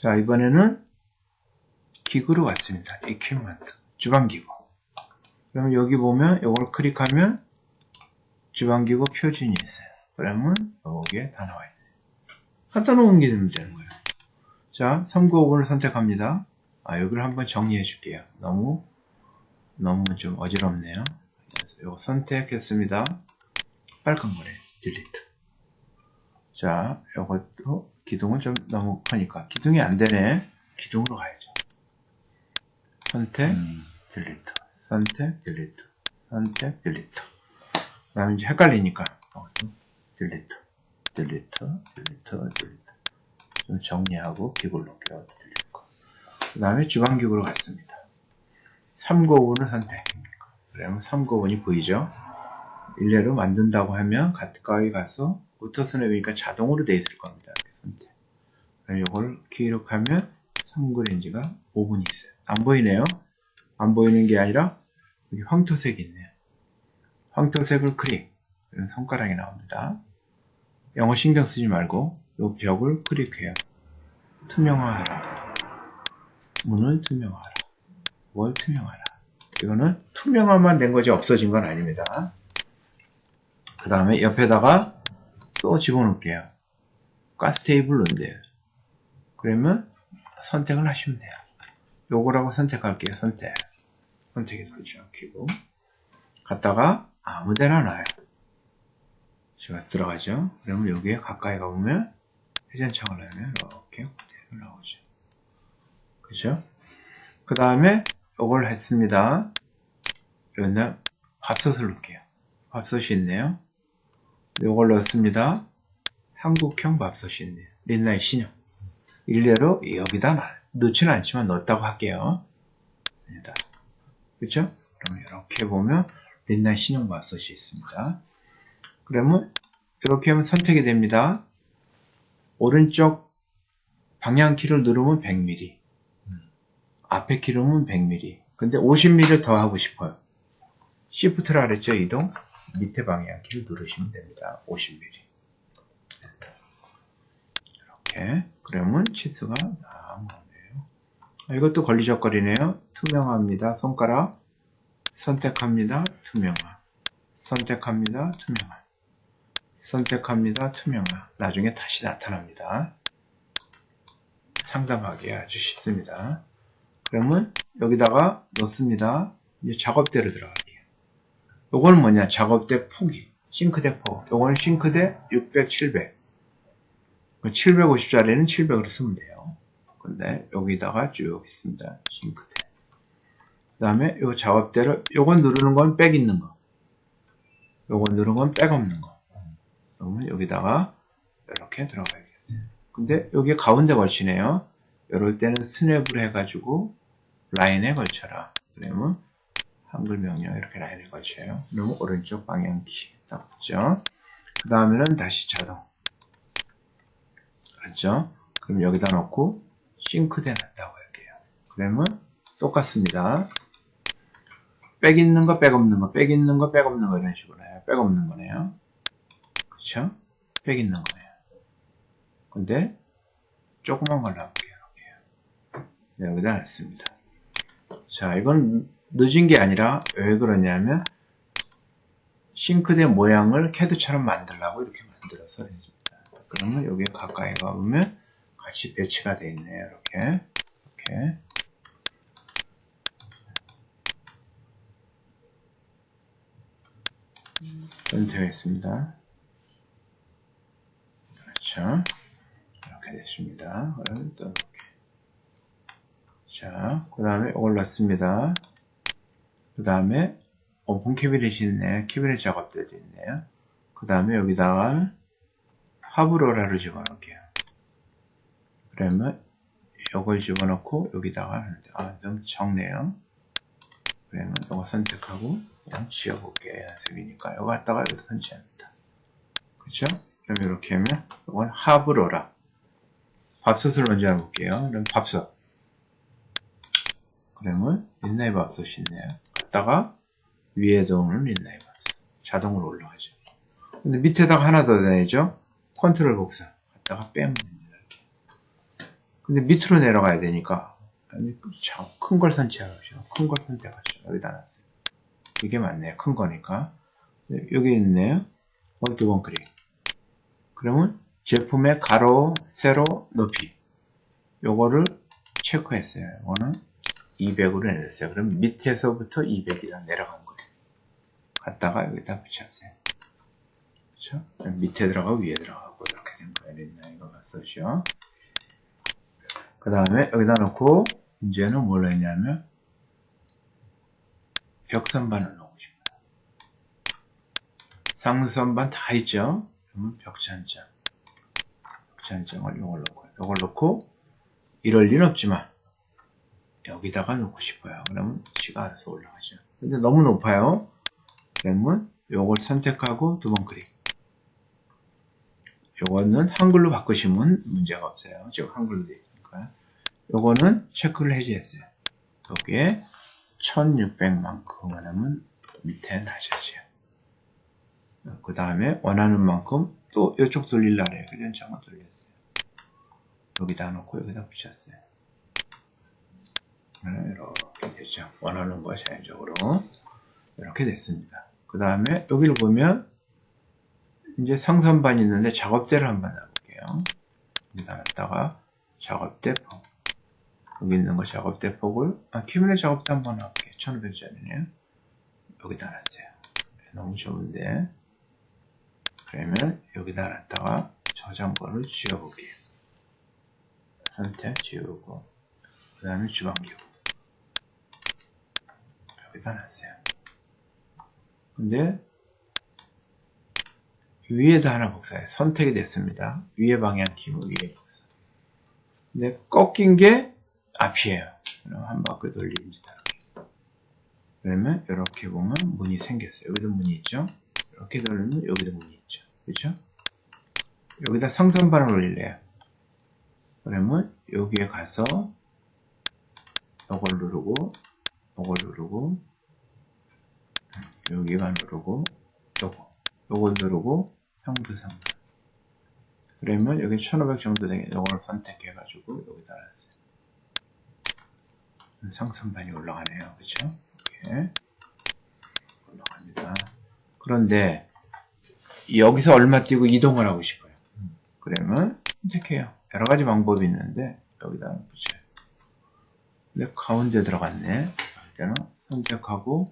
자, 이번에는 기구로 왔습니다. equipment. 주방기구. 그러면 여기 보면 이걸 클릭하면 주방기구 표준이 있어요. 그러면 여기에 다 나와 있네요. 갖다 놓은 게 되면 되는 거예요. 자, 395번을 선택합니다. 아, 여기를 한번 정리해 줄게요. 너무, 너무 좀 어지럽네요. 그래서 이거 선택했습니다. 빨간 거래. 딜리트. 자, 이것도 기둥은 좀 너무 크니까. 기둥이 안 되네. 기둥으로 가야죠. 선택, 음. 딜리트. 선택, 딜리트. 선택, 딜리트. 그 다음에 이제 헷갈리니까. 딜리트. 딜리트, 딜리트, 딜리트. 좀 정리하고 기구를 놓을게요. 딜리트. 그 다음에 주방기구로 갔습니다. 395번을 선택입니까? 그러면 395번이 보이죠? 일례로 만든다고 하면 가까이 가서 오토스냅이니까 자동으로 돼 있을 겁니다. 선택. 그럼 이걸 기록하면 3구렌지가 5분이 있어요. 안 보이네요. 안 보이는 게 아니라 여기 황토색이 있네요. 황토색을 클릭. 그럼 손가락이 나옵니다. 영어 신경 쓰지 말고 이 벽을 클릭해요. 투명화하라. 문을 투명화하라. 뭘 투명화하라. 이거는 투명화만 된 거지 없어진 건 아닙니다. 그 다음에 옆에다가 또 집어넣을게요. 가스 테이블 넣은대요. 그러면 선택을 하시면 돼요. 요거라고 선택할게요. 선택. 선택이 돌지 않기고. 갔다가 아무 데나 놔요. 제가 들어가죠. 그러면 여기에 가까이 가보면 회전창을 하면 이렇게 나오죠. 그죠? 그 다음에 요걸 했습니다. 여기다 밥솥을 넣을게요. 밥솥이 있네요. 요걸 넣습니다. 한국형 밥솥이 있네요. 린나이 신형. 일례로 여기다 놔- 넣지는 않지만 넣었다고 할게요. 그렇죠? 그러면 이렇게 보면 린나이 신형 밥솥이 있습니다. 그러면 이렇게 하면 선택이 됩니다. 오른쪽 방향키를 누르면 100mm. 앞에 누르면 100mm. 근데 50mm 더 하고 싶어요. Shift라 그랬죠? 이동. 밑에 방향키를 누르시면 됩니다. 50mm. 이렇게. 그러면 치수가 나오네요. 아, 이것도 걸리적거리네요. 투명합니다. 손가락. 선택합니다. 투명화. 선택합니다. 투명화. 선택합니다. 투명화. 나중에 다시 나타납니다. 상담하기 아주 쉽습니다. 그러면 여기다가 넣습니다. 이제 작업대로 들어갈게요. 요거는 뭐냐? 작업대 포기. 싱크대 포. 요거는 싱크대 600, 700. 750짜리는 700으로 쓰면 돼요. 근데 여기다가 쭉 있습니다. 싱크대. 그 다음에 요 작업대를, 요건 누르는 건 백 있는 거. 요건 누르는 건 백 없는 거. 그러면 여기다가 이렇게 들어가야겠어요. 근데 여기 가운데 걸치네요. 이럴 때는 스냅을 해가지고 라인에 걸쳐라. 그러면 한글 명령 이렇게 라인에 걸쳐요. 그러면 오른쪽 방향키 딱 붙죠. 그 다음에는 다시 자동. 그렇죠? 그럼 여기다 놓고 싱크대 놨다고 할게요. 그러면 똑같습니다. 백 있는 거, 백 없는 거, 백 있는 거, 백 없는 거 이런 식으로 해요. 백 없는 거네요. 그쵸? 백 있는 거네요. 근데 조그만 할게요. 이렇게. 네, 여기다 놨습니다. 자, 이건 늦은 게 아니라 왜 그러냐면 싱크대 모양을 캐드처럼 만들라고 이렇게 만들어서. 그러면 여기에 가까이 가보면 같이 배치가 되어 있네요. 이렇게. 이렇게. 선택했습니다. 그렇죠. 이렇게 됐습니다. 그럼 또 이렇게. 자, 그 다음에 이걸 넣습니다. 그 다음에 오픈 캐비넷이 있네. 캐비넷 작업들도 있네요. 그 다음에 여기다가 하브로라를 집어넣을게요. 그러면 이걸 집어넣고 여기다가 아, 좀 적네요. 그러면 이거 선택하고 그냥 지워볼게요. 연습이니까 이거 갖다가 여기서 선지합니다. 그죠? 그럼 이렇게 하면 이건 하브로라 밥솥을 먼저 해볼게요. 그럼 밥솥 그러면 린나이 밥솥이 있네요. 갖다가 위에도 오는 린나이 밥솥 자동으로 올라가죠. 근데 밑에다가 하나 더 넣어야죠. 컨트롤 복사 갖다가 빼면 됩니다. 근데 밑으로 내려가야 되니까 큰 걸 선택하죠. 큰 걸 선택하죠. 여기다 놨어요. 이게 맞네요. 큰 거니까. 네, 여기 있네요. 두번 클릭. 그러면 제품의 가로, 세로, 높이. 요거를 체크했어요. 이거는 200으로 내렸어요. 그럼 밑에서부터 200이다 내려간 거예요. 갔다가 여기다 붙였어요. 그렇죠? 밑에 들어가 위에 들어가고 이렇게 된. 있나 이거 봤었죠? 그 다음에 여기다 놓고 이제는 뭘 했냐면 벽선반을 넣고 싶어요. 상선반 다 있죠? 그러면 벽찬장 벽찬장을 이걸 넣고 이걸 넣고 이럴 리는 없지만 여기다가 놓고 싶어요. 그러면 지가 알아서 올라가죠. 근데 너무 높아요. 그러면 요걸 선택하고 두 번 클릭. 요거는 한글로 바꾸시면 문제가 없어요. 지금 한글로 되어 있으니까. 요거는 체크를 해제했어요. 여기에 1600만큼 하면 밑에 놔야죠. 그 다음에 원하는 만큼 또 이쪽 돌릴라 그래요. 그냥 잠깐 돌렸어요. 여기다 놓고 여기다 붙였어요. 이렇게 되죠. 원하는 거 자연적으로 이렇게 됐습니다. 그 다음에 여기를 보면 이제 상선반이 있는데 작업대를 한번 놔볼게요. 여기다 놨다가 작업대 폭 여기 있는 거 작업대 폭을 아, 키문의 작업대 한번 놔볼게요. 1500짜리네요. 여기다 놨어요. 너무 좋은데 그러면 여기다 놨다가 저장본을 지워볼게요. 선택 지우고 그 다음에 주방기구 여기다 놨어요. 근데 위에다 하나 복사해 선택이 됐습니다. 위에 방향 키고 위에 복사. 근데 꺾인 게 앞이에요. 그럼 한 바퀴 돌립니다. 그러면 이렇게 보면 문이 생겼어요. 여기도 문이 있죠. 이렇게 돌리면 여기도 문이 있죠. 그렇죠? 여기다 상선반을 올릴래요. 그러면 여기에 가서 이걸 누르고 이걸 누르고 여기만 누르고 요거 누르고 상부 상부 그러면 여기 1500 정도 되게 요거를 선택해 가지고 여기다 놨어요. 상선반이 올라가네요. 그쵸? 이렇게 올라갑니다. 그런데 여기서 얼마 띄고 이동을 하고 싶어요? 그러면 선택해요. 여러 가지 방법이 있는데 여기다 붙여요. 근데 가운데 들어갔네. 선택하고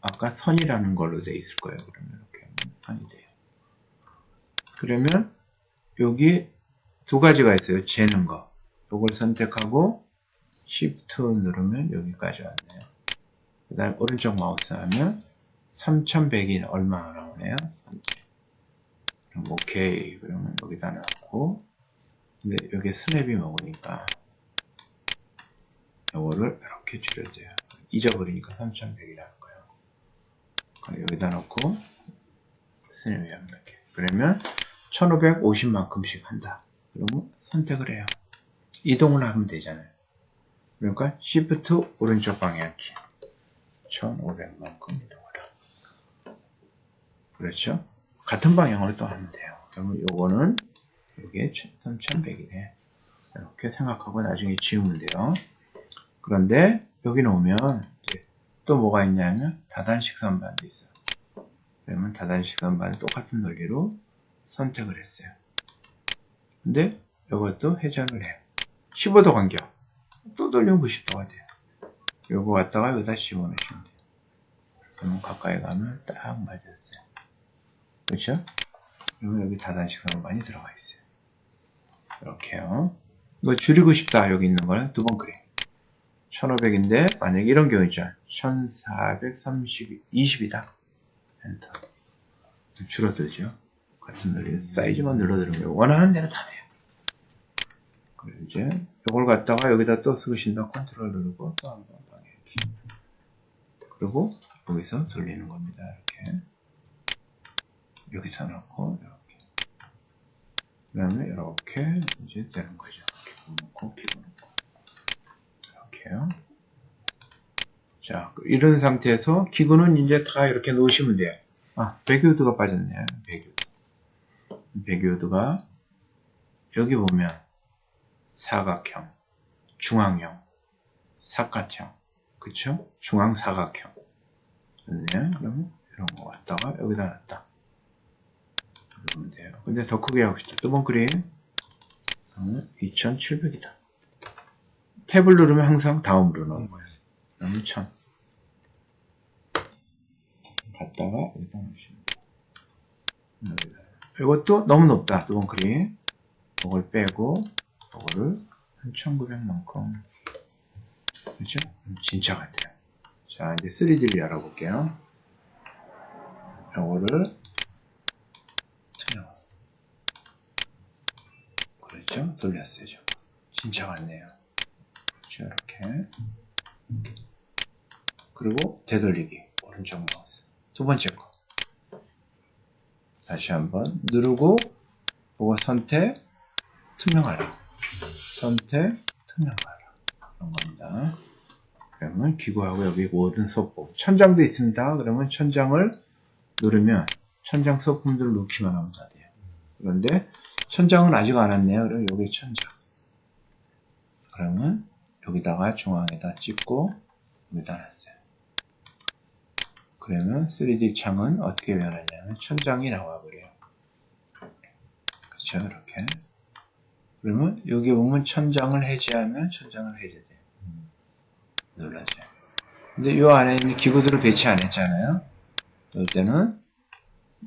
아까 선이라는 걸로 돼 있을 거예요. 그러면 선이 돼요. 그러면 여기 두 가지가 있어요. 재는 거. 이걸 선택하고 Shift 누르면 여기까지 왔네요. 그 다음 오른쪽 마우스 하면 3100이 얼마 나오네요. 선택. 그럼 오케이. 그러면 여기다 놨고 근데 여기 스냅이 먹으니까 이거를 이렇게 줄여줘요. 잊어버리니까 3100이라는 거예요. 여기다 놓고 스냅이 이렇게. 그러면 1550만큼씩 한다. 그러면 선택을 해요. 이동을 하면 되잖아요. 그러니까 Shift 오른쪽 방향키 1500만큼 이동하라. 그렇죠? 같은 방향으로 또 하면 돼요. 그러면 요거는 이게 3100이네. 이렇게 생각하고 나중에 지우면 돼요. 그런데 여기 놓으면 또 뭐가 있냐면 다단식 선반도 있어요. 그러면 다단식 선반을 똑같은 논리로 선택을 했어요. 근데 이것도 회전을 해요. 15도 간격. 또 돌리면 90도가 돼요. 요거 갖다가 여기다 집어넣으시면 돼요. 그러면 가까이 가면 딱 맞았어요. 그렇죠? 그러면 여기 다단식 선반이 들어가 있어요. 이렇게요. 이거 줄이고 싶다. 여기 있는 거는 두 번 그래. 1500인데 만약에 이런 경우 있죠. 1430, 20이다. 엔터. 줄어들죠. 같은 논리 사이즈만 눌러드리면 원하는 대로 다 돼요. 그리고 이제 이걸 갖다가 여기다 또 쓰신다 컨트롤 누르고 또 한 번 방해키. 그리고 여기서 돌리는 겁니다. 이렇게. 여기서 넣고 이렇게. 그 다음에 이렇게 이제 되는 거죠. 기본 놓고 기본 놓고. 이렇게요. 자, 이런 상태에서 기구는 이제 다 이렇게 놓으시면 돼요. 아, 배교드가 빠졌네요. 배교드. 배교드가 여기 보면 사각형, 중앙형, 사각형, 그쵸? 중앙 사각형. 네, 그러면 이런 거 갖다가 여기다 놨다. 그러면 돼요. 근데 더 크게 하고 싶죠. 뚜번 그림. 2700이다. 탭을 누르면 항상 다음으로 넣은 거예요. 그러면 1000. 갖다가 여기다 놓으시면 돼요. 여기다. 이것도 너무 높다. 뚜번 그림. 이걸 빼고, 이거를 한 1900만큼. 그렇죠? 음, 진짜 같아요. 자, 이제 3D를 열어볼게요. 이거를. 그렇죠? 돌렸어요. 저. 진짜 같네요. 자, 이렇게. 그리고 되돌리기. 오른쪽 마우스. 두 번째 거. 다시 한번 누르고, 그거 선택, 투명하라. 선택, 투명하라. 그런 겁니다. 그러면 기구하고 여기 모든 소품. 천장도 있습니다. 그러면 천장을 누르면 천장 소품들을 넣기만 하면 다 돼요. 그런데 천장은 아직 안 왔네요. 그럼 여기 천장. 그러면 여기다가 중앙에다 찍고 여기다 놨어요. 그러면 3D 창은 어떻게 변하냐면 천장이 나와버려요. 그렇죠 이렇게. 그러면 여기 보면 천장을 해제하면 천장을 해제돼요. 눌러줘요. 근데 이 안에 있는 기구들을 배치 안 했잖아요. 이럴 때는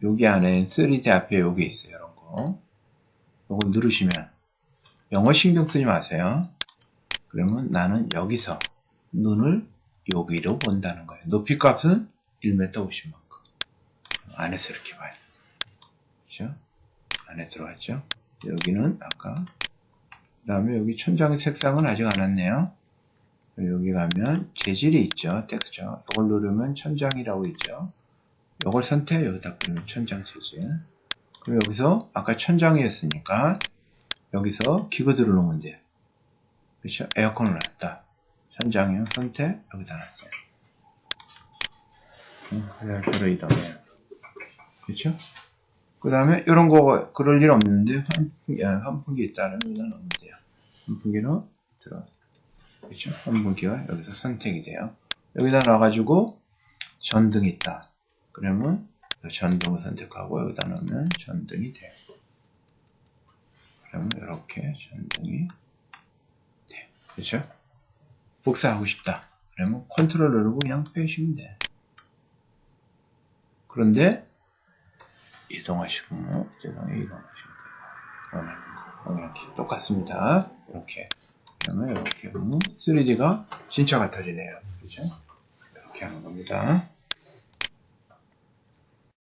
여기 안에 3D 앞에 여기 있어요. 이런 거. 이거 누르시면 영어 신경 쓰지 마세요. 그러면 나는 여기서 눈을 여기로 본다는 거예요. 높이 값은 1m 50만큼. 안에서 이렇게 봐요. 그죠? 안에 들어왔죠? 여기는 아까 그 다음에 여기 천장의 색상은 아직 안 왔네요. 여기 가면 재질이 있죠. 텍스처. 이걸 누르면 천장이라고 있죠. 이걸 선택 여기다 그러면 천장 재질. 그럼 여기서 아까 천장이었으니까 여기서 기구들을 놓으면 돼요. 그렇죠? 에어컨을 놨다. 천장형 선택 여기다 놨어요. 음, 그대로 이동해요. 그렇죠? 그 다음에 이런 거 그럴 일 없는데 환풍기, 아, 환풍기 여기다 넣으면 돼요. 환풍기로 들어. 그렇죠? 환풍기가 여기서 선택이 돼요. 여기다 놔가지고 전등이 있다. 그러면 전등을 선택하고 여기다 넣으면 전등이 돼요. 그러면 이렇게 전등이 돼요. 그렇죠? 복사하고 싶다. 그러면 컨트롤 누르고 그냥 빼시면 돼요. 그런데 이동하시고 이동에 이동하시면 돼요. 방향키 똑같습니다. 이렇게 그러면 이렇게 보면 3D가 진짜 같아지네요. 그죠? 이렇게 하는 겁니다.